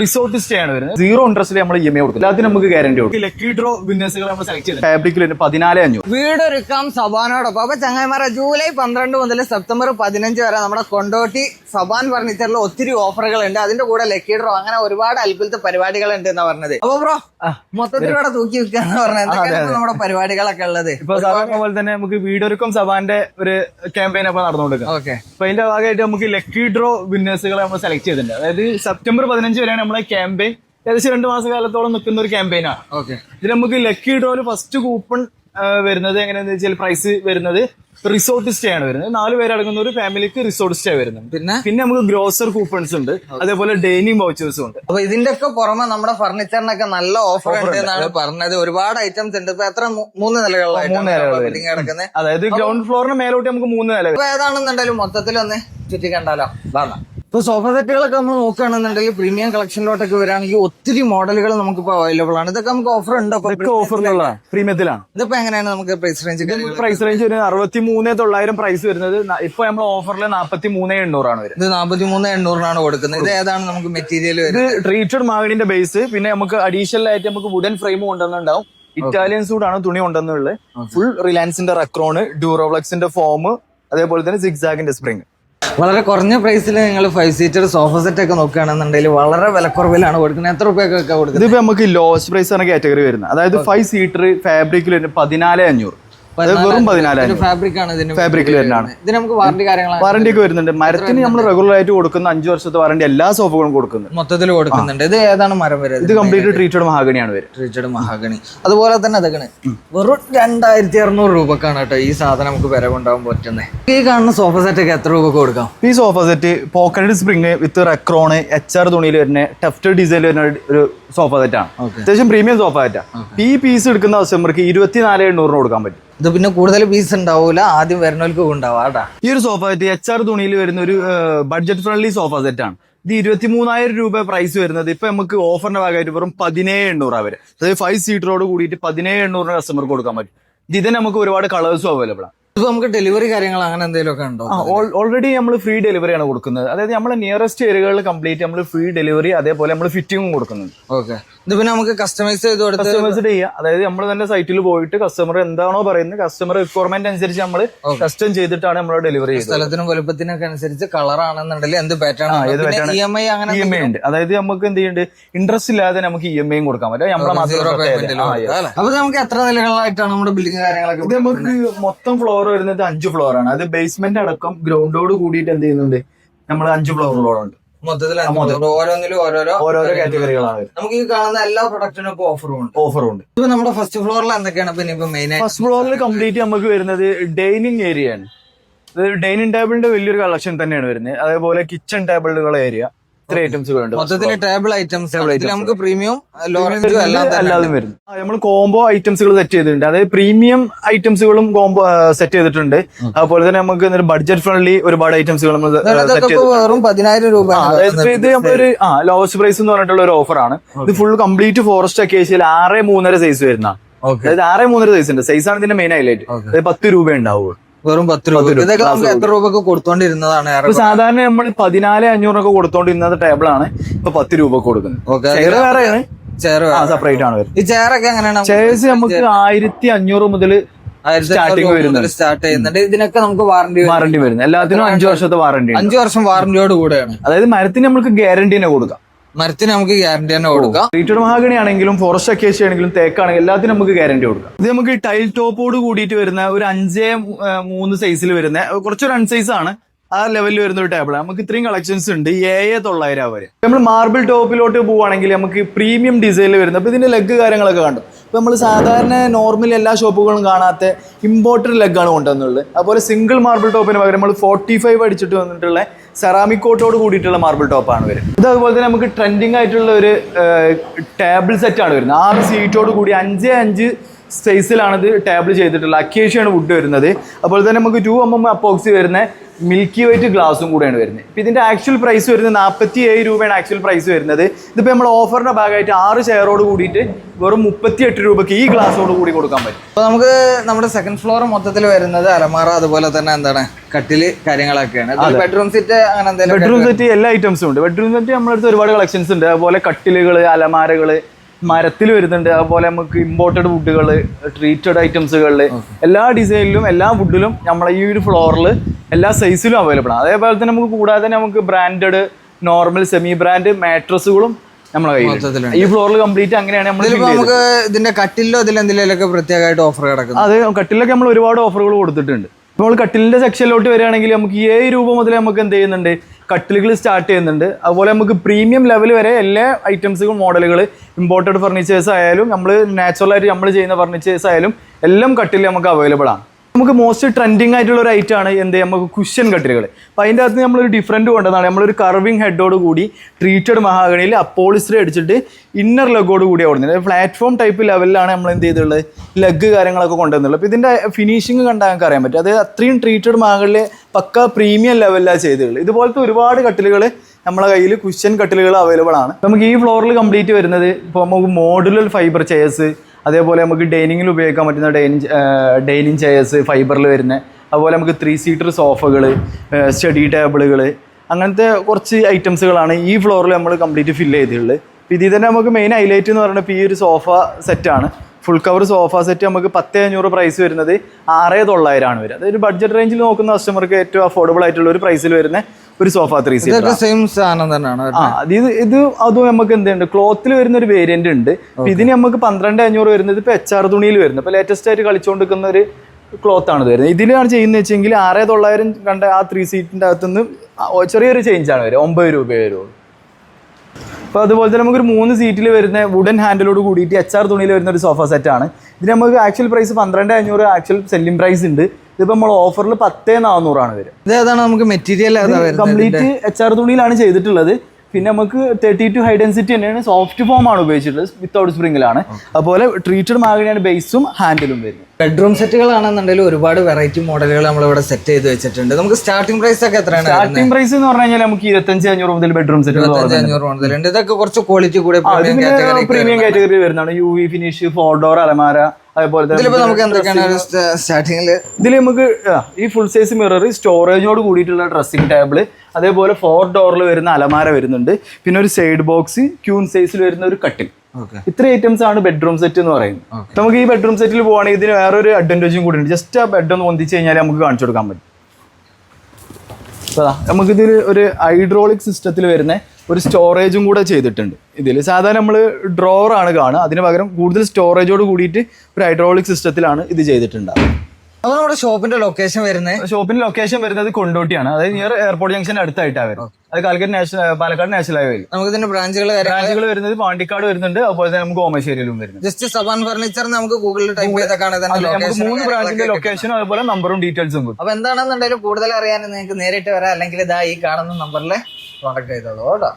Resort stay ആണ് വരുന്നത് zero ഇൻട്രസ്റ്റിൽ നമ്മൾ ഇ എം ഐ കൊടുക്കും എല്ലാത്തിനും നമുക്ക് ഗ്യാരണ്ടി കൊടുക്കും. ലക്കി ഡ്രോ വിന്നേഴ്സുകൾ നമ്മൾ സെലക്ട് ചെയ്ത് ഫാബ്രിക്കിൽ പതിനാല് അഞ്ഞൂറ്. വീടൊരുക്കാം സബാനോടൊപ്പം അപ്പൊ ചങ്ങന്മാരെ ജൂലൈ പന്ത്രണ്ട് മുതൽ സെപ്റ്റംബർ പതിനഞ്ച് വരെ നമ്മുടെ കൊണ്ടോട്ടി സബാൻ ഫർണിച്ചറിൽ ഒത്തിരി ഓഫറുകൾ ഉണ്ട് അതിന്റെ കൂടെ ലക്കി ഡ്രോ അങ്ങനെ ഒരുപാട് അത്ഭുത പരിപാടികൾ ഉണ്ട് എന്നാ പറഞ്ഞത്. അപ്പൊ ബ്രോ മൊത്തത്തിൽ ഇവിടെ തൂക്കി വെക്കാന്ന് പറഞ്ഞത്? നമ്മുടെ പരിപാടികളൊക്കെ ഉള്ളത്? ഇപ്പൊ സാധാരണ പോലെ തന്നെ നമുക്ക് വീടൊരുക്കം സബാന്റെ ഒരു ക്യാമ്പയിൻ അപ്പൊ നടന്നുകൊടുക്കാം ഓക്കെ. അപ്പൊ അതിന്റെ ഭാഗമായിട്ട് നമുക്ക് ലക്കി ഡ്രോ വിന്നേഴ്സുകളെ നമ്മൾ സെലക്ട് ചെയ്തിട്ടുണ്ട്. അതായത് സെപ്റ്റംബർ പതിനഞ്ച് വരെയാണ് നമ്മളെ ക്യാമ്പയിൻ ഏകദേശം രണ്ട് മാസകാലത്തോളം നിൽക്കുന്ന ഒരു ക്യാമ്പയിനാണ് ഓക്കെ ഇതിൽ നമുക്ക് ലക്കി ഡ്രോയിൽ ഫസ്റ്റ് കൂപ്പൺ വരുന്നത് എങ്ങനെയാന്ന് വെച്ചാൽ പ്രൈസ് വരുന്നത് റിസോർട്ട് സ്റ്റേ ആണ് വരുന്നത്. നാല് പേരടങ്ങുന്ന ഒരു ഫാമിലിക്ക് റിസോർട്ട് സ്റ്റേ വരുന്നത് പിന്നെ? പിന്നെ നമുക്ക് ഗ്രോസർ കൂപ്പൺസ് ഉണ്ട്. അതേപോലെ ഡൈനിങ് വൗച്ചേഴ്സും ഉണ്ട്. അപ്പൊ ഇതിന്റെ ഒക്കെ പുറമെ നമ്മുടെ ഫർണിച്ചറിനൊക്കെ നല്ല ഓഫർ ഉണ്ട് എന്നാണ് പറഞ്ഞത്. ഒരുപാട് ഐറ്റംസ് ഉണ്ട്. ഇപ്പൊ എത്ര? മൂന്ന് നിലകളിലായിട്ട് കിടക്കുന്നത് അതായത് ഗ്രൗണ്ട് ഫ്ലോറിന് മേലോട്ട് നമുക്ക് മൂന്ന് നില ഏതാണെന്നുണ്ടെങ്കിലും മൊത്തത്തിൽ ഒന്ന് ചുറ്റി കണ്ടാലോ ഇപ്പൊ സോഫ സെറ്റുകളൊക്കെ നമ്മൾ നോക്കുകയാണെന്നുണ്ടെങ്കിൽ പ്രീമിയം കളക്ഷനിലോട്ടൊക്കെ വരികയാണെങ്കിൽ ഒത്തിരി മോഡലുകൾ നമുക്ക് നമുക്കിപ്പോ അവൈലബിൾ ആണ്. ഇതൊക്കെ നമുക്ക് ഓഫർ ഉണ്ടോ? ഓഫറിലുള്ളതാണ് പ്രീമിയത്തിലാണ് ഇതിപ്പോ എങ്ങനെയാണ് നമുക്ക് പ്രൈസ് റേഞ്ച് പ്രൈസ് റേഞ്ച് ഒരു അറുപത്തി മൂന്ന് തൊള്ളായിരം പ്രൈസ് വരുന്നത്. ഇപ്പൊ നമ്മൾ ഓഫറിൽ നാൽപ്പത്തി മൂന്ന് എണ്ണൂറാണ് വരുന്നത്. ഇത് നാപ്പത്തി മൂന്ന് എണ്ണൂറിനാണ് കൊടുക്കുന്നത്. ഇത് ഏതാണ് നമുക്ക് മെറ്റീരിയൽ ഇത് വരുന്നത് ട്രീറ്റഡ് മാഗണിന്റെ ബേസ് പിന്നെ നമുക്ക് അഡീഷണൽ ആയിട്ട് നമുക്ക് വുഡൻ ഫ്രെയിം കൊണ്ടുവന്നുണ്ടാവും ഇറ്റാലിയൻ സൂഡാണ് തുണി കൊണ്ടുവന്നുള്ളത് ഫുൾ റിലയൻസിന്റെ റക്രോണ് ഡ്യൂറോബ്ലക്സിന്റെ ഫോം അതേപോലെ തന്നെ സിക്സാഗിന്റെ സ്പ്രിങ് വളരെ കുറഞ്ഞ പ്രൈസിൽ നിങ്ങൾ ഫൈവ് സീറ്റർ സോഫ സെറ്റ് ഒക്കെ നോക്കുകയാണെന്നുണ്ടെങ്കിൽ വളരെ വിലക്കുറവിലാണ് കൊടുക്കുന്നത്. എത്ര റുപ്യൊക്കെ കൊടുക്കുന്നത്? ഇതിപ്പോൾ നമുക്ക് ലോസ്റ്റ് പ്രൈസ് ആണ് കാറ്റഗറി വരുന്നത്. അതായത് ഫൈവ് സീറ്റർ ഫാബ്രിക്കിൽ പതിനാല് അഞ്ഞൂറ്. വെറും പതിനാല് അഞ്ഞൂറ് ഫാബ്രിക് ആണ് ഫാബ്രിക്കിൽ വരുന്നതാണ് ഇത് നമുക്ക് വാറണ്ടി കാര്യങ്ങളാണ്. വാറണ്ടി ഒക്കെ വരുന്നുണ്ട്. മരത്തിന് നമ്മൾ റെഗുലർ ആയിട്ട് കൊടുക്കുന്ന അഞ്ചു വർഷത്തെ വാറണ്ടി എല്ലാ സോഫകളും കൊടുക്കുന്നുണ്ട്. മൊത്തത്തിൽ കൊടുക്കുന്നുണ്ട്. ഇത് ഏതാണ് മരം ഇത് കംപ്ലീറ്റ് ട്രീറ്റഡ് മഹാഗണിയാണ് വരും. ട്രീറ്റഡ് മഹാഗണി അതുപോലെ തന്നെ അതൊക്കെ വെറും രണ്ടായിരത്തി അറുന്നൂറ് രൂപക്കാണ് കേട്ടോ ഈ സാധനം നമുക്ക് വില കൊണ്ടാകാൻ പറ്റുന്നത് ഈ കാണുന്ന സോഫ സെറ്റ് ഒക്കെ എത്ര രൂപ കൊടുക്കാം? ഈ sofa set pocket spring with Recron H R തുണിയിൽ വരുന്ന ടെഫ്റ്റ് ഡിസൈനിൽ വരുന്ന ഒരു സോഫ സെറ്റ് ആണ്. അത്യാവശ്യം പ്രീമിയം സോഫ സെറ്റാണ് ഈ പീസ് എടുക്കുന്ന കസ്റ്റമർക്ക് ഇരുപത്തിനാല് എണ്ണൂറിന് കൊടുക്കാൻ പറ്റും. ഇത് പിന്നെ കൂടുതൽ പീസ് ഉണ്ടാവൂല ആദ്യം വരുന്നവർക്ക് ഉണ്ടാവാം. ഈ ഒരു സോഫ സെറ്റ് എച്ച് ആർ തുണിയിൽ വരുന്ന ഒരു ബഡ്ജറ്റ് ഫ്രണ്ട്ലി സോഫ സെറ്റ് ആണ്. ഇത് ഇരുപത്തി മൂന്നായിരം രൂപ പ്രൈസ് വരുന്നത്. ഇപ്പൊ നമുക്ക് ഓഫറിന്റെ ഭാഗമായിട്ട് വെറും പതിനേഴ് എണ്ണൂറ് വരെ. അതായത് ഫൈവ് സീറ്ററോട് കൂടിയിട്ട് പതിനേഴ് എണ്ണൂറിന് കസ്റ്റമർക്ക് കൊടുക്കാൻ പറ്റും. ഇത് ഇതിന് നമുക്ക് ഒരുപാട് കളേഴ്സും അവൈലബിൾ ആണ്. ഇപ്പൊ നമുക്ക് ഡെലിവറി കാര്യങ്ങൾ അങ്ങനെ എന്തെങ്കിലും ഒക്കെ ഉണ്ടോ ഓൾറെഡി നമ്മൾ ഫ്രീ ഡെലിവറി ആണ് കൊടുക്കുന്നത്. അതായത് നമ്മളെ നിയറസ്റ്റ് ഏരിയകളിൽ കംപ്ലീറ്റ് നമ്മൾ ഫ്രീ ഡെലിവറി അതേപോലെ നമ്മൾ ഫിറ്റിംഗും കൊടുക്കുന്നുണ്ട്. ഓക്കെ ഇത് പിന്നെ നമുക്ക് കസ്റ്റമൈസ് ചെയ്ത് കൊടുത്ത് കസ്റ്റമൈസ്ഡ് ചെയ്യാം. അതായത് നമ്മൾ തന്നെ സൈറ്റിൽ പോയിട്ട് കസ്റ്റമർ എന്താണോ പറയുന്നത് കസ്റ്റമർ റിക്വയർമെന്റ് അനുസരിച്ച് നമ്മൾ കസ്റ്റം ചെയ്തിട്ടാണ് നമ്മൾ ഡെലിവറി ചെയ്യുന്നത് സ്ഥലത്തിനും വലുപ്പത്തിനൊക്കെ അനുസരിച്ച് കളർ ആണെന്നുണ്ടെങ്കിൽ എന്ത് പാറ്റേൺ ഇ എം ഐ അങ്ങനെ ഇ എം ഐ ഉണ്ട്. അതായത് നമുക്ക് എന്ത് ചെയ്യുന്നുണ്ട് ഇൻട്രസ്റ്റ് ഇല്ലാതെ നമുക്ക് ഇ എം ഐയും കൊടുക്കാൻ പറ്റും നമ്മളെ മാത്രം അപ്പൊ നമുക്ക് എത്ര നിലകളായിട്ടാണ് നമ്മുടെ ബിൽഡിംഗ് കാര്യങ്ങളൊക്കെ ഇത് നമുക്ക് മൊത്തം ഫ്ലോർ വരുന്നത് അഞ്ച് ഫ്ലോർ ആണ്. അത് ബേസ്മെന്റ് അടക്കം ഗ്രൗണ്ടോട് കൂടിയിട്ട് എന്ത് ചെയ്യുന്നുണ്ട്? നമ്മൾ അഞ്ച് ഫ്ലോറുകളോടുണ്ട് മൊത്തത്തിൽ ഓരോന്നിലും ഓരോരോ ഓരോരോ കാറ്റഗറികളാണ് നമുക്ക് ഈ കാണുന്ന എല്ലാ പ്രൊഡക്റ്റിനും ഇപ്പൊ ഓഫറും ഉണ്ട്. ഓഫറും ഉണ്ട്. ഇപ്പൊ നമ്മുടെ ഫസ്റ്റ് ഫ്ലോറിൽ എന്തൊക്കെയാണ്? പിന്നെ ഇപ്പൊ മെയിൻ ഫസ്റ്റ് ഫ്ലോറിൽ കംപ്ലീറ്റ് നമുക്ക് വരുന്നത് ഡൈനിങ് ഏരിയ ആണ്. ഡൈനിങ് ടേബിളിന്റെ വലിയൊരു കളക്ഷൻ തന്നെയാണ് വരുന്നത്. അതേപോലെ കിച്ചൺ ടേബിളുകളുടെ ഏരിയ ഇത്ര ഐറ്റംസ് ഉണ്ട് മൊത്തത്തിൽ ടേബിൾ ഐറ്റംസ്. നമുക്ക് പ്രീമിയം അല്ലാതെ വരുന്നു. നമ്മൾ കോംബോ ഐറ്റംസുകൾ സെറ്റ് ചെയ്തിട്ടുണ്ട്. അതായത് പ്രീമിയം ഐറ്റംസുകളും കോംബോ സെറ്റ് ചെയ്തിട്ടുണ്ട്. അതുപോലെ തന്നെ നമുക്ക് ബഡ്ജറ്റ് ഫ്രണ്ട്ലി ഒരുപാട് ഐറ്റംസുകൾ നമ്മൾ വെറും പതിനായിരം രൂപ അതായത് ഇത് നമ്മളൊരു ആ ലോവസ്റ്റ് പ്രൈസ് എന്ന് പറഞ്ഞിട്ടുള്ള ഒരു ഓഫറാണ് ഇത് ഫുൾ കംപ്ലീറ്റ് ഫോറസ്റ്റ് അക്കേഷ്യയിൽ ആറ് മൂന്നര സൈസ് വരുന്ന. അതായത് ആറ് മൂന്നര സൈസ് ഉണ്ട്. സൈസ് ആണ് ഇതിന്റെ മെയിൻ ഹൈലൈറ്റ് അതായത് പത്ത് രൂപ ഉണ്ടാവുക. വെറും പത്ത് രൂപ. ഇതൊക്കെ നമുക്ക് എത്ര രൂപക്ക് കൊടുത്തോണ്ടിരുന്നതാണ് സാധാരണ നമ്മൾ പതിനാല് അഞ്ഞൂറൊക്കെ കൊടുത്തോണ്ടിരുന്ന ടേബിൾ ആണ്. ഇപ്പൊ പത്ത് രൂപ കൊടുക്കുന്നത്. ഓക്കെ വേറെയാണ് ചെയർ സെപ്പറേറ്റ് ആണ് ഈ ചെയറൊക്കെ എങ്ങനെയാണ് ചെയർസ് നമുക്ക് ആയിരത്തി അഞ്ഞൂറ് മുതൽ. സ്റ്റാർട്ട് ചെയ്യുന്നുണ്ട്. ഇതിനൊക്കെ നമുക്ക് വാറണ്ടി വാറണ്ടി വരുന്നത്. എല്ലാത്തിനും അഞ്ചു വർഷത്തെ വാറണ്ടി അഞ്ചു വർഷം വാറന്റിയോട് കൂടെയാണ്. അതായത് മരത്തിന് നമുക്ക് ഗ്യാരണ്ടിനെ കൊടുക്കാം. മരത്തിന് നമുക്ക് ഗ്യാരണ്ടി തന്നെ കൊടുക്കാം. ട്രീറ്റഡ് മഹാഗണി ആണെങ്കിലും ഫോറസ്റ്റ് അക്കേഷ്യ ആണെങ്കിലും തേക്കാണെങ്കിലും എല്ലാത്തിനും നമുക്ക് ഗ്യാരണ്ടി കൊടുക്കാം. ഇത് നമുക്ക് ടൈൽ ടോപ്പോട് കൂടിയിട്ട് വരുന്ന ഒരു അഞ്ചേ മൂന്ന് സൈസിൽ വരുന്ന കുറച്ചൊരു അൺസൈസ് ആണ്. ആ ലെവലിൽ വരുന്ന ഒരു ടേബിൾ നമുക്ക് ഇത്രയും കളക്ഷൻസ് ഉണ്ട്. ഏഴ് തൊള്ളായിരം വരെ. നമ്മൾ മാർബിൾ ടോപ്പിലോട്ട് പോവുകയാണെങ്കിൽ നമുക്ക് പ്രീമിയം ഡിസൈനിൽ വരുന്നത് അപ്പൊ ഇതിന്റെ ലെഗ് കാര്യങ്ങളൊക്കെ കണ്ടു? അപ്പൊ നമ്മൾ സാധാരണ നോർമൽ എല്ലാ ഷോപ്പുകളും കാണാത്ത ഇമ്പോർട്ടഡ് ലെഗാണ് കൊണ്ടുവന്നുള്ളത്. അതുപോലെ സിംഗിൾ മാർബിൾ ടോപ്പിന് പകരം നമ്മൾ ഫോർട്ടി ഫൈവ് അടിച്ചിട്ട് വന്നിട്ടുള്ള സെറാമിക് കോട്ടോട് കൂടിയിട്ടുള്ള മാർബിൾ ടോപ്പാണ് വരുന്നത്. ഇത് അതുപോലെ തന്നെ നമുക്ക് ട്രെൻഡിങ് ആയിട്ടുള്ള ഒരു ടേബിൾ സെറ്റാണ് വരുന്നത്. ആറ് സീറ്റോട് കൂടി അഞ്ച് അഞ്ച് സൈസിലാണ് ഇത് ടേബിൾ ചെയ്തിട്ടുള്ളത്. അക്കേഷ്യാണ് വുഡ് വരുന്നത്. അതുപോലെ തന്നെ നമുക്ക് ടു എം എം അപ്പോക്സി വരുന്ന മിൽക്കി വൈറ്റ് ഗ്ലാസും കൂടെയാണ് വരുന്നത്. ഇപ്പം ഇതിന്റെ ആക്ച്വൽ പ്രൈസ് വരുന്നത് നാൽപ്പത്തി ഏഴ് രൂപയാണ് ആക്ച്വൽ പ്രൈസ് വരുന്നത്. ഇതിപ്പോൾ നമ്മൾ ഓഫറിന്റെ ഭാഗമായിട്ട് ആറ് ഷെയറോട് കൂടിയിട്ട് വെറും മുപ്പത്തി എട്ട് രൂപയ്ക്ക് ഈ ഗ്ലാസോട് കൂടി കൊടുക്കാൻ പറ്റും. അപ്പോൾ നമുക്ക് നമ്മുടെ സെക്കൻഡ് ഫ്ലോർ മൊത്തത്തിൽ വരുന്നത് അലമാറ അതുപോലെ തന്നെ എന്താണ് കട്ടിൽ കാര്യങ്ങളൊക്കെയാണ്. ബെഡ്റൂം സെറ്റ് അങ്ങനെ എന്തെങ്കിലും ബെഡ്റൂം സെറ്റ് എല്ലാ ഐറ്റംസും ഉണ്ട്. ബെഡ്റൂം സെറ്റ് നമ്മളടുത്ത് ഒരുപാട് കളക്ഷൻസ് ഉണ്ട്. അതുപോലെ കട്ടിലുകൾ അലമാരകൾ മരത്തിൽ വരുന്നുണ്ട്. അതുപോലെ നമുക്ക് ഇമ്പോർട്ടഡ് വുഡുകൾ ട്രീറ്റഡ് ഐറ്റംസുകളിൽ എല്ലാ ഡിസൈനിലും എല്ലാ വുഡിലും നമ്മളെ ഈ ഒരു ഫ്ലോറിൽ എല്ലാ സൈസിലും അവൈലബിൾ ആണ്. അതേപോലെ തന്നെ നമുക്ക് കൂടാതെ തന്നെ നമുക്ക് ബ്രാൻഡഡ് നോർമൽ സെമി ബ്രാൻഡ് മാട്രസുകളും നമ്മളെ കയ്യിൽ ഈ ഫ്ലോറിൽ കംപ്ലീറ്റ് അങ്ങനെയാണ് നമ്മൾ നമുക്ക് ഇതിന്റെ കട്ടിലോ ഇതിൽ എന്തെങ്കിലുമൊക്കെ പ്രത്യേകമായിട്ട് ഓഫർ കിടക്കുന്നത് അത് കട്ടിലൊക്കെ നമ്മൾ ഒരുപാട് ഓഫറുകൾ കൊടുത്തിട്ടുണ്ട്. ഇപ്പോൾ കട്ടിലിന്റെ സെക്ഷനിലോട്ട് വരികയാണെങ്കിൽ നമുക്ക് ഏഴ് രൂപ മുതൽ നമുക്ക് എന്ത് ചെയ്യുന്നുണ്ട്? കട്ടിലുകൾ സ്റ്റാർട്ട് ചെയ്യുന്നുണ്ട്. അതുപോലെ നമുക്ക് പ്രീമിയം ലെവൽ വരെ എല്ലാ ഐറ്റംസും മോഡലുകൾ ഇമ്പോർട്ടഡ് ഫർണിച്ചേഴ്സ് ആയാലും നമ്മൾ നാച്ചുറലായിട്ട് നമ്മൾ ചെയ്യുന്ന ഫർണിച്ചേഴ്സ് ആയാലും എല്ലാം കട്ടിൽ നമുക്ക് അവൈലബിൾ ആണ്. നമുക്ക് മോസ്റ്റ് ട്രെൻഡിങ് ആയിട്ടുള്ള ഒരു ഐറ്റമാണ് എന്ത്? നമുക്ക് കുഷ്യൻ കട്ടിലുകൾ അപ്പോൾ അതിന്റെ അകത്ത് നമ്മളൊരു ഡിഫറന്റ് കൊണ്ടതാണ് നമ്മളൊരു കർവിങ് ഹെഡോട് കൂടി ട്രീറ്റഡ് മഹാഗണിയിൽ അപ്പോളിസ്റ്റർ അടിച്ചിട്ട് ഇന്നർ ലെഗോട് കൂടി ഓടുന്നത്. പ്ലാറ്റ്ഫോം ടൈപ്പ് ലെവലിലാണ് നമ്മൾ എന്ത് ചെയ്തിട്ടുള്ളത്? ലെഗ് കാര്യങ്ങളൊക്കെ കൊണ്ടുവന്നുള്ളത് അപ്പോൾ ഇതിന്റെ ഫിനിഷിങ് കണ്ടാൽ നമുക്ക് അറിയാൻ പറ്റും. അത് അത്രയും ട്രീറ്റഡ് മഹാഗണിൽ പക്ക പ്രീമിയം ലെവലിലാണ് ചെയ്തിട്ടുള്ളത്. ഇതുപോലത്തെ ഒരുപാട് കട്ടിലുകൾ നമ്മളെ കയ്യിൽ കുഷ്യൻ കട്ടിലുകൾ അവൈലബിൾ ആണ്. നമുക്ക് ഈ ഫ്ലോറിൽ കംപ്ലീറ്റ് വരുന്നത് ഇപ്പോൾ നമുക്ക് മോഡുലർ ഫൈബർ ചെയർസ് അതേപോലെ നമുക്ക് ഡൈനിങ്ങിൽ ഉപയോഗിക്കാൻ പറ്റുന്ന ഡൈനിങ് ഡൈനിങ് ചെയർസ് ഫൈബറിൽ വരുന്ന അതുപോലെ നമുക്ക് ത്രീ സീറ്റർ സോഫകൾ സ്റ്റഡി ടേബിളുകൾ അങ്ങനത്തെ കുറച്ച് ഐറ്റംസുകളാണ് ഈ ഫ്ലോറിൽ നമ്മൾ കംപ്ലീറ്റ് ഫില്ല് ചെയ്തിട്ടുള്ളത്. അപ്പോൾ ഇതിൽ തന്നെ നമുക്ക് മെയിൻ ഹൈലൈറ്റ് എന്ന് പറയുന്നത് ഈ ഒരു സോഫ സെറ്റാണ് ഫുൾ കവർ സോഫ സെറ്റ് നമുക്ക് പത്ത് അഞ്ഞൂറ് പ്രൈസ് വരുന്നത് ആറേ തൊള്ളായിരമാണ് വരുന്നത് അതൊരു ബഡ്ജറ്റ് റേഞ്ചിൽ നോക്കുന്ന കസ്റ്റമർക്ക് ഏറ്റവും അഫോർഡബിൾ ആയിട്ടുള്ള ഒരു പ്രൈസിൽ വരുന്ന ഒരു സോഫ ത്രീ സീറ്റർ സെയിം സാധനം തന്നെയാണ് ഇത് ഇത് അതും നമുക്ക് എന്തുണ്ട് ക്ലോത്തിൽ വരുന്ന ഒരു വേരിയന്റ് ഉണ്ട്. ഇതിന് നമുക്ക് പന്ത്രണ്ട് അഞ്ഞൂറ് വരുന്നത് ഇപ്പൊ എച്ച് ആർ തുണിയിൽ വരുന്നത് ഇപ്പൊ ലേറ്റസ്റ്റ് ആയിട്ട് കളിച്ചുകൊണ്ടിരിക്കുന്ന ഒരു ക്ലോത്ത് ആണ് വരുന്നത്. ഇതിലാണ് ചെയ്യുന്നത് വെച്ചെങ്കിൽ ആറ് തൊള്ളായിരം കണ്ട ആ ത്രീ സീറ്റിന്റെ അകത്തുനിന്ന് ചെറിയൊരു ചേഞ്ച് ആണ് വരിക. ഒമ്പത് രൂപ വരുള്ളൂ. അപ്പോൾ അതുപോലെ തന്നെ നമുക്ക് ഒരു മൂന്ന് സീറ്റിൽ വരുന്ന വുഡൻ ഹാൻഡിലോട് കൂടിയിട്ട് എച്ച് ആർ തുണിയിൽ വരുന്ന ഒരു സോഫ സെറ്റ് ആണ്. ഇതിന് നമുക്ക് ആക്ച്വൽ പ്രൈസ് പന്ത്രണ്ട് അഞ്ഞൂറ് ആക്ച്വൽ സെല്ലിംഗ് പ്രൈസ് ഉണ്ട്. ഇതിപ്പോൾ നമ്മൾ ഓഫറിൽ പത്തേ നാനൂറാണ് വരും ഇതേതാണ് നമുക്ക് മെറ്റീരിയൽ കംപ്ലീറ്റ് എച്ച് ആർ തുണിയിലാണ് ചെയ്തിട്ടുള്ളത്. പിന്നെ നമുക്ക് തേർട്ടി ടു ഹൈ ഡെൻസിറ്റി തന്നെയാണ് സോഫ്റ്റ് ഫോം ആണ് ഉപയോഗിച്ചിട്ടുള്ളത് വിത്തൗട്ട് സ്പ്രിംഗിലാണ് അതുപോലെ ട്രീറ്റഡ് മാഗണിയാണ് ബേസും ഹാൻഡിലും വരുന്നത്. ബെഡ്റൂം സെറ്റുകളാണെന്നുണ്ടെങ്കിൽ ഒരുപാട് വെറൈറ്റി മോഡലുകൾ നമ്മൾ ഇവിടെ സെറ്റ് ചെയ്ത് വെച്ചിട്ടുണ്ട്. നമുക്ക് സ്റ്റാർട്ടിംഗ് പ്രൈസ് ഒക്കെ എത്രയാണ് സ്റ്റാർട്ടിംഗ് പ്രൈസ് എന്ന് പറഞ്ഞാൽ കഴിഞ്ഞാൽ നമുക്ക് ഇരുപത്തഞ്ച് അഞ്ഞൂറ് മുതൽ ബെഡ്റൂം സെറ്റ് അഞ്ഞൂറ് മുതലുണ്ട് ഇതൊക്കെ കുറച്ച് ക്വാളിറ്റി കൂടെ പ്രീമിയം കാറ്റഗറി വരുന്നതാണ്. U V finish four door അലമാര അതേപോലെ സ്റ്റാർട്ടിങ്ങിൽ ഇതിൽ നമുക്ക് ഈ ഫുൾ സൈസ് മിറർ സ്റ്റോറേജോട് കൂടിയിട്ടുള്ള ഡ്രസ്സിംഗ് ടേബിൾ അതേപോലെ ഫോർ ഡോറിൽ വരുന്ന അലമാര വരുന്നുണ്ട്. പിന്നെ ഒരു സൈഡ് ബോക്സ് ക്യൂൺ സൈസിൽ വരുന്ന ഒരു കട്ടിൽ ഇത്ര ഐറ്റംസ് ആണ് ബെഡ്റൂം സെറ്റ് എന്ന് പറയുന്നത്. നമുക്ക് ഈ ബെഡ്റൂം സെറ്റിൽ പോവാണെങ്കിൽ ഇതിന് വേറൊരു അഡ്വാന്റേജും കൂടി ഉണ്ട്. ജസ്റ്റ് ആ ബെഡ് ഒന്ന് ഒന്നിച്ച് കഴിഞ്ഞാൽ നമുക്ക് കാണിച്ചു കൊടുക്കാൻ പറ്റും. നമുക്ക് ഇതിൽ ഒരു ഹൈഡ്രോളിക് സിസ്റ്റത്തിൽ വരുന്ന ഒരു സ്റ്റോറേജും കൂടെ ചെയ്തിട്ടുണ്ട്. ഇതിൽ സാധാരണ നമ്മൾ ഡ്രോവർ ആണ് കാണുക. അതിന് പകരം കൂടുതൽ സ്റ്റോറേജോട് കൂടിയിട്ട് ഒരു ഹൈഡ്രോളിക് സിസ്റ്റത്തിലാണ് ഇത് ചെയ്തിട്ടുണ്ടാവുക. അപ്പൊ നമ്മുടെ ഷോപ്പിന്റെ ലൊക്കേഷൻ വരുന്നത് ഷോപ്പിന്റെ ലൊക്കേഷൻ വരുന്നത് കൊണ്ടോട്ടിയാണ്. അതായത് നിയർ എയർപോർട്ട് ജംഗ്ഷൻ അടുത്തായിട്ടാണ് വരുന്നത് അത് Calicut national Palakkad national highway നമുക്ക് ഇതിന്റെ ബ്രാഞ്ചുകൾ ബ്രാഞ്ചുകൾ വരുന്നത് പാണ്ടിക്കാട് വരുന്നുണ്ട്. അതുപോലെ തന്നെ നമുക്ക് ഓമശ്ശേരിയിലും വരുന്നത് ജസ്റ്റ് സബാൻ ഫർണിച്ചർ നമുക്ക് ഗൂഗിളിൽ ടൈപ്പ് ചെയ്താൽ ഇതിന്റെ നമുക്ക് മൂന്ന് ബ്രാഞ്ചിന്റെ ലൊക്കേഷനും അതുപോലെ നമ്പറും ഡീറ്റെയിൽസും അപ്പൊ എന്താണെന്നുണ്ടെങ്കിലും കൂടുതൽ അറിയാൻ നിങ്ങൾക്ക് നേരിട്ട് വരാം. അല്ലെങ്കിൽ ഇതാ ഈ കാണുന്ന നമ്പറിൽ കോൺടാക്ട് ചെയ്തോളൂ കേട്ടോ.